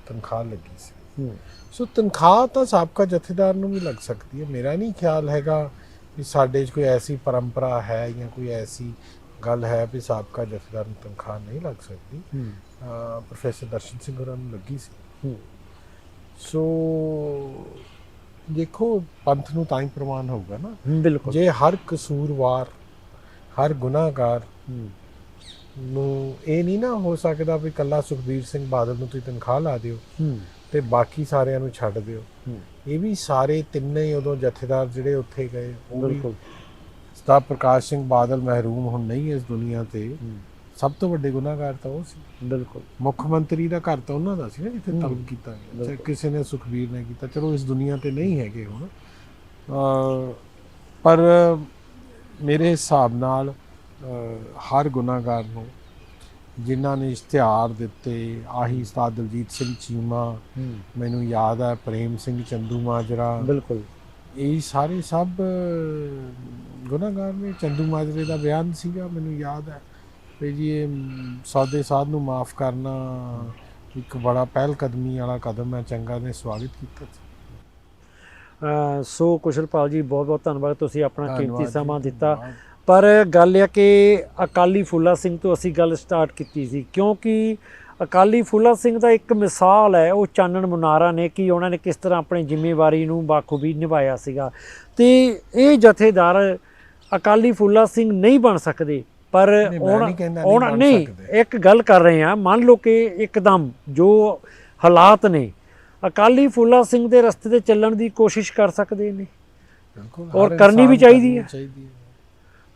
ਤਨਖਾਹ ਲੱਗੀ ਸੀ। ਹੂੰ। ਸੋ ਤਨਖਾਹ ਤਾਂ ਸਾਬਕਾ ਜਥੇਦਾਰ ਨੂੰ ਵੀ ਲੱਗ ਸਕਦੀ ਹੈ। ਮੇਰਾ ਨਹੀਂ ਖਿਆਲ ਹੈਗਾ ਵੀ ਸਾਡੇ 'ਚ ਕੋਈ ਐਸੀ ਪਰੰਪਰਾ ਹੈ ਜਾਂ ਕੋਈ ਐਸੀ ਗੱਲ ਹੈ ਵੀ ਸਾਬਕਾ ਜਥੇਦਾਰ ਨੂੰ ਤਨਖਾਹ ਨਹੀਂ ਲੱਗ ਸਕਦੀ? ਪ੍ਰੋਫੈਸਰ ਦਰਸ਼ਨ ਸਿੰਘ ਹੋਰਾਂ ਨੂੰ ਲੱਗੀ ਸੀ। ਹੂੰ। ਸੋ ਦੇਖੋ ਪੰਥ ਨੂੰ ਤਾਂ ਹੀ ਪ੍ਰਮਾਣ ਹੋਊਗਾ ਨਾ। ਬਿਲਕੁਲ। ਜੇ ਹਰ ਕਸੂਰਵਾਰ ਹਰ ਗੁਨਾਹਗਾਰ ਨੂੰ ਇਹ ਨਹੀਂ ਨਾ ਹੋ ਸਕਦਾ ਵੀ ਕੱਲਾ ਸੁਖਬੀਰ ਸਿੰਘ ਬਾਦਲ ਨੂੰ ਤੁਸੀਂ ਤਨਖਾਹ ਲਾ ਦਿਓ। ਤੇ ਬਾਕੀ ਸਾਰਿਆਂ ਨੂੰ ਛੱਡ ਦਿਓ। ਇਹ ਵੀ ਸਾਰੇ ਤਿੰਨੇ ਹੀ ਉਦੋਂ ਜਥੇਦਾਰ ਜਿਹੜੇ ਉੱਥੇ ਗਏ ਉਹ ਵੀ ਸਤਾ ਪ੍ਰਕਾਸ਼ ਸਿੰਘ ਬਾਦਲ ਮਹਿਰੂਮ ਹੁਣ ਨਹੀਂ ਇਸ ਦੁਨੀਆ ਤੇ। ਸਭ ਤੋਂ ਵੱਡੇ ਗੁਨਾਹਗਾਰ ਤਾਂ ਉਹ ਸੀ। ਬਿਲਕੁਲ। ਮੁੱਖ ਮੰਤਰੀ ਦਾ ਘਰ ਤਾਂ ਉਹਨਾਂ ਦਾ ਸੀ ਨਾ ਜਿੱਥੇ। ਤਲਬ ਕੀਤਾ ਗਿਆ। ਚਾਹੇ। ਕਿਸੇ ਨੇ ਸੁਖਬੀਰ ਨੇ ਕੀਤਾ ਚਲੋ ਇਸ ਦੁਨੀਆ ਤੇ ਨਹੀਂ ਹੈਗੇ ਹੁਣ। ਪਰ ਮੇਰੇ ਹਿਸਾਬ ਨਾਲ ਹਰ ਗੁਨਾਹਗਾਰ ਨੂੰ ਜਿਨ੍ਹਾਂ ਨੇ ਇਸ਼ਤਿਹਾਰ ਦਿੱਤੇ ਆਹੀ ਉਸਤਾਦ ਦਲਜੀਤ ਸਿੰਘ ਚੀਮਾ ਮੈਨੂੰ ਯਾਦ ਹੈ ਪ੍ਰੇਮ ਸਿੰਘ ਚੰਦੂ ਮਾਜਰਾ ਬਿਲਕੁਲ। ਇਹ ਸਾਰੇ ਸਭ ਗੁਨਾਹਗਾਰ ਨੇ ਚੰਦੂ ਮਾਜਰੇ ਦਾ ਬਿਆਨ ਸੀਗਾ ਮੈਨੂੰ ਯਾਦ ਹੈ। ਵੀ ਜੀ ਇਹ ਸੌਦੇ ਸਾਧ ਨੂੰ ਮਾਫ ਕਰਨਾ ਇੱਕ ਬੜਾ ਪਹਿਲ ਕਦਮੀ ਵਾਲਾ ਕਦਮ ਹੈ ਚੰਗਾ ਨੇ ਸਵਾਗਤ ਕੀਤਾ ਸੀ। ਕੁਸ਼ਲਪਾਲ ਜੀ ਬਹੁਤ ਬਹੁਤ ਧੰਨਵਾਦ ਤੁਸੀਂ ਆਪਣਾ ਕੀਮਤੀ ਸਮਾਂ ਦਿੱਤਾ। ਪਰ ਗੱਲ ਇਹ ਕਿ ਅਕਾਲੀ ਫੂਲਾ ਸਿੰਘ ਤੋਂ ਅਸੀਂ ਗੱਲ ਸਟਾਰਟ ਕੀਤੀ ਸੀ ਕਿਉਂਕਿ ਅਕਾਲੀ ਫੂਲਾ ਸਿੰਘ ਦਾ ਇੱਕ ਮਿਸਾਲ ਹੈ ਉਹ ਚਾਨਣ ਮੁਨਾਰਾ ਨੇ ਕਿ ਉਹਨਾਂ ਨੇ ਕਿਸ ਤਰ੍ਹਾਂ ਆਪਣੀ ਜ਼ਿੰਮੇਵਾਰੀ ਨੂੰ ਬਾਖੂਬੀ ਨਿਭਾਇਆ ਸੀਗਾ ਤੇ ਇਹ ਜਥੇਦਾਰ ਅਕਾਲੀ ਫੂਲਾ ਸਿੰਘ ਨਹੀਂ ਬਣ ਸਕਦੇ ਪਰ ਉਹਨਾਂ ਨਹੀਂ। ਇੱਕ ਗੱਲ ਕਰ ਰਹੇ ਹਾਂ ਮੰਨ ਲਓ ਕਿ ਇੱਕਦਮ ਜੋ ਹਾਲਾਤ ਨੇ ਅਕਾਲੀ ਫੂਲਾ ਸਿੰਘ ਦੇ ਰਸਤੇ ਤੇ ਚੱਲਣ ਦੀ ਕੋਸ਼ਿਸ਼ ਕਰ ਸਕਦੇ ਨੇ ਬਿਲਕੁਲ, ਔਰ ਕਰਨੀ ਵੀ ਚਾਹੀਦੀ ਹੈ।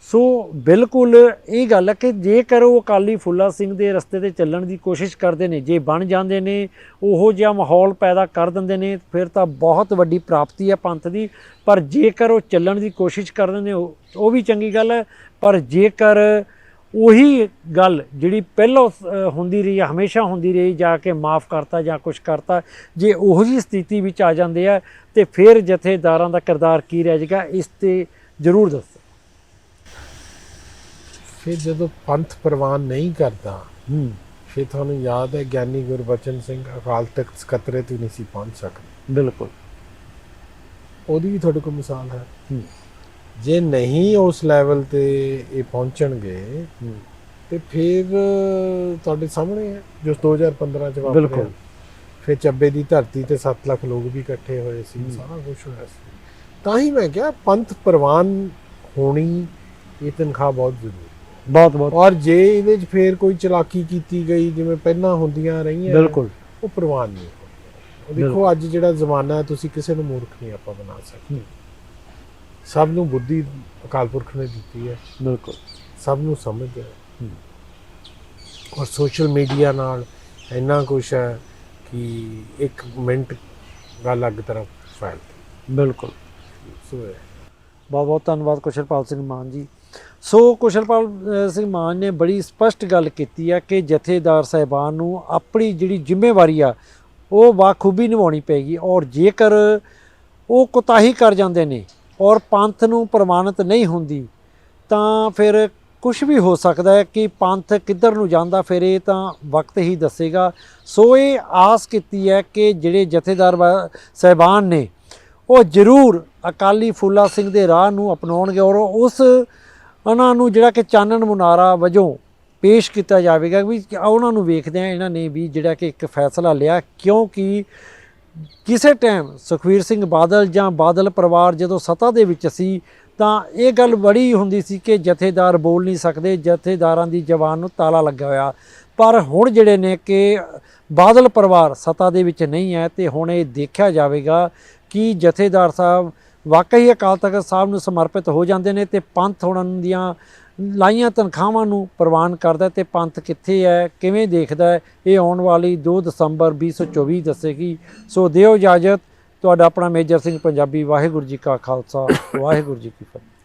ਸੋ ਬਿਲਕੁਲ ਇਹ ਗੱਲ ਹੈ ਕਿ ਜੇਕਰ ਉਹ ਅਕਾਲੀ ਫੁੱਲਾ ਸਿੰਘ ਦੇ ਰਸਤੇ ਤੇ ਚੱਲਣ ਦੀ ਕੋਸ਼ਿਸ਼ ਕਰਦੇ ਨੇ, ਜੇ ਬਣ ਜਾਂਦੇ ਨੇ, ਉਹੋ ਜਿਹਾ ਮਾਹੌਲ ਪੈਦਾ ਕਰ ਦਿੰਦੇ ਨੇ, ਫਿਰ ਤਾਂ ਬਹੁਤ ਵੱਡੀ ਪ੍ਰਾਪਤੀ ਹੈ ਪੰਥ ਦੀ। ਪਰ ਜੇਕਰ ਉਹ ਚੱਲਣ ਦੀ ਕੋਸ਼ਿਸ਼ ਕਰਦੇ ਨੇ, ਉਹ ਉਹ ਵੀ ਚੰਗੀ ਗੱਲ ਹੈ। ਪਰ ਜੇਕਰ ਉਹੀ ਗੱਲ ਜਿਹੜੀ ਪਹਿਲਾਂ ਹੁੰਦੀ ਰਹੀ, ਹਮੇਸ਼ਾ ਹੁੰਦੀ ਰਹੀ, ਜਾ ਕੇ ਮਾਫ ਕਰਤਾ ਜਾਂ ਕੁਝ ਕਰਤਾ, ਜੇ ਉਹੋ ਜਿਹੀ ਸਥਿਤੀ ਵਿੱਚ ਆ ਜਾਂਦੇ ਆ, ਤੇ ਫਿਰ ਜਥੇਦਾਰਾਂ ਦਾ ਕਿਰਦਾਰ ਕੀ ਰਹਿ ਜਾਏਗਾ, ਇਸ ਤੇ ਜ਼ਰੂਰ ਦੱਸੋ। ਫਿਰ ਜਦੋਂ ਪੰਥ ਪ੍ਰਵਾਨ ਨਹੀਂ ਕਰਦਾ ਹੂੰ। ਫਿਰ ਤੁਹਾਨੂੰ ਯਾਦ ਹੈ ਗਿਆਨੀ ਗੁਰਬਚਨ ਸਿੰਘ ਅਕਾਲ ਤਖਤ ਸਕੱਤਰੇ ਤੇ ਨਹੀਂ ਸੀ ਪਹੁੰਚ ਸਕਦੇ। ਬਿਲਕੁਲ। ਉਹਦੀ ਵੀ ਤੁਹਾਡੇ ਕੋਲ ਮਿਸਾਲ ਹੈ। ਜੇ ਨਹੀਂ ਉਸ ਲੈਵਲ ਤੇ ਇਹ ਪਹੁੰਚਣਗੇ ਤੇ ਫਿਰ ਤੁਹਾਡੇ ਸਾਹਮਣੇ ਹੈ ਜੋ 2015 ਚ ਵਾਪਰਿਆ। ਬਿਲਕੁਲ। ਫਿਰ ਚੱਬੇ ਦੀ ਧਰਤੀ ਤੇ 7 ਲੱਖ ਲੋਕ ਵੀ ਇਕੱਠੇ ਹੋਏ ਸੀ। ਸਾਰਾ ਕੁਝ ਹੋਇਆ ਸੀ। ਤਾਂ ਹੀ ਮੈਂ ਕਿਹਾ ਪੰਥ ਪ੍ਰਵਾਨ ਹੋਣੀ ਇਹ ਤਨਖਾਹ ਬਹੁਤ ਜ਼ਰੂਰੀ। ਬਹੁਤ ਬਹੁਤ। ਔਰ ਜੇ ਇਹਦੇ 'ਚ ਫੇਰ ਕੋਈ ਚਲਾਕੀ ਕੀਤੀ ਗਈ ਜਿਵੇਂ ਪਹਿਲਾਂ ਹੁੰਦੀਆਂ ਰਹੀਆਂ ਬਿਲਕੁਲ। ਉਹ ਪ੍ਰਵਾਨ ਨਹੀਂ। ਦੇਖੋ ਅੱਜ ਜਿਹੜਾ ਜ਼ਮਾਨਾ ਹੈ ਤੁਸੀਂ ਕਿਸੇ ਨੂੰ ਮੂਰਖ ਨਹੀਂ ਆਪਾਂ ਬਣਾ ਸਕਦੇ। ਸਭ ਨੂੰ ਬੁੱਧੀ ਅਕਾਲ ਪੁਰਖ ਨੇ ਦਿੱਤੀ ਹੈ। ਬਿਲਕੁਲ। ਸਭ ਨੂੰ ਸਮਝ ਹੈ। ਔਰ ਸੋਸ਼ਲ ਮੀਡੀਆ ਨਾਲ ਇੰਨਾ ਕੁਛ ਹੈ ਕਿ ਇੱਕ ਮਿੰਟ ਗੱਲ ਅੱਗ ਤਰ੍ਹਾਂ ਫੈਲਦੀ। ਬਿਲਕੁਲ। ਸੋ ਬਹੁਤ ਬਹੁਤ ਧੰਨਵਾਦ ਕੁਸ਼ਲਪਾਲ ਸਿੰਘ ਮਾਨ ਜੀ। ਸੋ ਕੁਸ਼ਲਪਾਲ ਸਿੰਘ ਮਾਨ ਨੇ ਬੜੀ ਸਪਸ਼ਟ ਗੱਲ ਕੀਤੀ ਹੈ ਕਿ ਜਥੇਦਾਰ ਸਾਹਿਬਾਨ ਨੂੰ ਆਪਣੀ ਜਿਹੜੀ ਜ਼ਿੰਮੇਵਾਰੀ ਆ, ਉਹ ਬਾਖੂਬੀ ਨਿਭਾਉਣੀ ਪੈਗੀ ਔਰ ਜੇਕਰ ਉਹ ਕੁਤਾਹੀ ਕਰ ਜਾਂਦੇ ਨੇ ਔਰ ਪੰਥ ਨੂੰ ਪ੍ਰਮਾਣਿਤ ਨਹੀਂ ਹੁੰਦੀ, ਤਾਂ ਫਿਰ ਕੁਝ ਵੀ ਹੋ ਸਕਦਾ ਹੈ ਕਿ ਪੰਥ ਕਿੱਧਰ ਨੂੰ ਜਾਂਦਾ ਫਿਰ ਇਹ ਤਾਂ ਵਕਤ ਹੀ ਦੱਸੇਗਾ। ਸੋ ਇਹ ਆਸ ਕੀਤੀ ਹੈ ਕਿ ਜਿਹੜੇ ਜਥੇਦਾਰ ਵਾ- ਸਾਹਿਬਾਨ ਨੇ, ਉਹ ਜ਼ਰੂਰ ਅਕਾਲੀ ਫੂਲਾ ਸਿੰਘ ਦੇ ਰਾਹ ਨੂੰ ਅਪਣਾਉਣਗੇ ਔਰ ਉਸ ਉਹਨਾਂ ਨੂੰ ਜਿਹੜਾ ਕਿ ਚਾਨਣ ਮੁਨਾਰਾ ਵਜੋਂ ਪੇਸ਼ ਕੀਤਾ ਜਾਵੇਗਾ ਵੀ ਉਹਨਾਂ ਨੂੰ ਵੇਖਦੇ ਆ ਇਹਨਾਂ ਨੇ ਵੀ ਜਿਹੜਾ ਕਿ ਇੱਕ ਫੈਸਲਾ ਲਿਆ, ਕਿਉਂਕਿ ਕਿਸੇ ਟਾਈਮ ਸੁਖਵੀਰ ਸਿੰਘ ਬਾਦਲ ਜਾਂ ਬਾਦਲ ਪਰਿਵਾਰ ਜਦੋਂ ਸੱਤਾ ਦੇ ਵਿੱਚ ਸੀ, ਤਾਂ ਇਹ ਗੱਲ ਬੜੀ ਹੁੰਦੀ ਸੀ ਕਿ ਜਥੇਦਾਰ ਬੋਲ ਨਹੀਂ ਸਕਦੇ, ਜਥੇਦਾਰਾਂ ਦੀ ਜ਼ਬਾਨ ਨੂੰ ਤਾਲਾ ਲੱਗਾ ਹੋਇਆ। ਪਰ ਹੁਣ ਜਿਹੜੇ ਨੇ ਕਿ ਬਾਦਲ ਪਰਿਵਾਰ ਸਤਾ ਦੇ ਵਿੱਚ ਨਹੀਂ ਹੈ ਤੇ ਹੁਣ ਇਹ ਦੇਖਿਆ ਜਾਵੇਗਾ ਕਿ ਜਥੇਦਾਰ ਸਾਹਿਬ ਵਾਕਈ ਅਕਾਲ ਤਖਤ ਸਾਹਿਬ ਨੂੰ ਸਮਰਪਿਤ ਹੋ ਜਾਂਦੇ ਨੇ ਤੇ ਪੰਥ ਉਹਨਾਂ ਦੀਆਂ ਲਾਈਆਂ ਤਨਖਾਹਾਂ ਨੂੰ ਪ੍ਰਵਾਨ ਕਰਦਾ ਤੇ ਪੰਥ ਕਿੱਥੇ ਹੈ, ਕਿਵੇਂ ਦੇਖਦਾ ਹੈ, ਇਹ ਆਉਣ ਵਾਲੀ 2 ਦਸੰਬਰ 2024 ਦੱਸੇਗੀ। ਸੋ ਦਿਓ ਇਜਾਜ਼ਤ, ਤੁਹਾਡਾ ਆਪਣਾ ਮੇਜਰ ਸਿੰਘ ਪੰਜਾਬੀ, ਵਾਹਿਗੁਰੂ ਜੀ ਕਾ ਖਾਲਸਾ, ਵਾਹਿਗੁਰੂ ਜੀ ਕੀ ਫਤਿਹ।